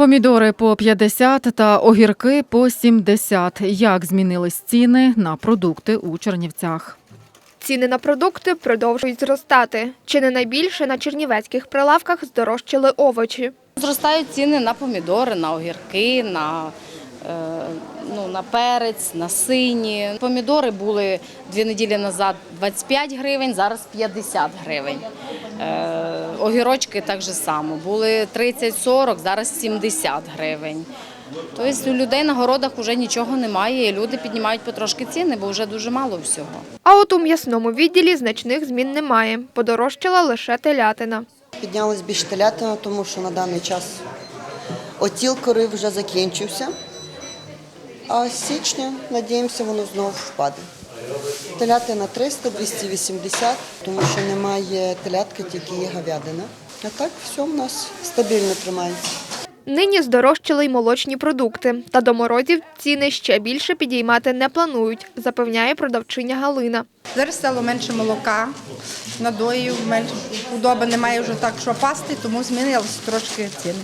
Помідори по 50 та огірки по 70. Як змінились ціни на продукти у Чернівцях? Ціни на продукти продовжують зростати. Чи не найбільше на чернівецьких прилавках здорожчали овочі. Зростають ціни на помідори, на огірки, на, е, ну, на перець, на сині. Помідори були дві неділі назад 25 гривень, зараз 50 гривень. Е, огірочки так же само. Були 30-40, зараз 70 гривень. Тобто у людей на городах вже нічого немає, і люди піднімають потрошки ціни, бо вже дуже мало всього. А от у м'ясному відділі значних змін немає. Подорожчала лише телятина. Піднялась більш телятина, тому що на даний час отіл кори вже закінчився. А з січня, надіємося, воно знову впаде. Телятина 300, 280, тому що немає телятки, тільки є говядина. А так все в нас стабільно тримається. Нині здорожчали й молочні продукти. Та до морозів ціни ще більше підіймати не планують, запевняє продавчиня Галина. Зараз стало менше молока, надоїв, менше худоби немає вже так, що пасти, тому змінилися трошки ціни.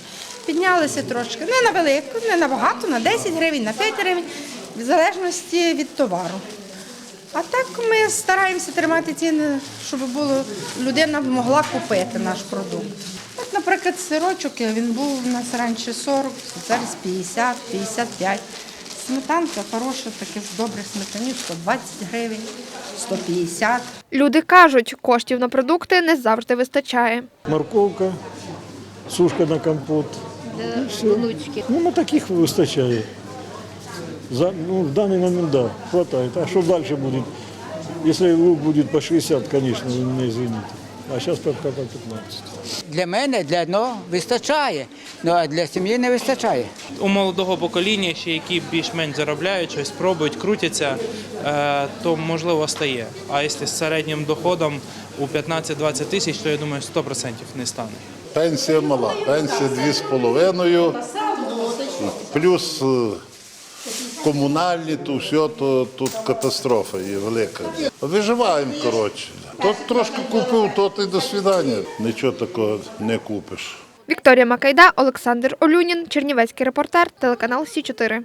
Піднялися трошки, не на велику, не на багато, на 10 гривень, на 5 гривень, в залежності від товару. А так ми стараємося тримати ціни, щоб було, людина могла купити наш продукт. От, наприклад, сирочок він був у нас раніше 40, зараз 50, 55. Сметанка хороша, таке ж добре сметані, 120 гривень, 150. Люди кажуть, коштів на продукти не завжди вистачає. морковка, сушка на компот. І все. Ну, на таких вистачає. За, ну, в даний момент, да, хватает. А что дальше будет? Если лук будет по 60, конечно, вы меня извините. А зараз по 15. Для мене для одного вистачає, ну а для сім'ї не вистачає. у молодого покоління, ще які більш-менш заробляють, щось пробують, крутяться, е, то можливо стає. А якщо з середнім доходом у 15-20 тисяч, то я думаю, 100% не стане. Пенсія мала, пенсія дві з половиною, плюс е, комунальні, то все, то тут катастрофа є велика. Виживаємо, коротше. Тот трошки купив, то ти до свідання. Нічого такого не купиш. Вікторія Макайда, Олександр Олюнін, Чернівецький репортер, телеканал Сі 4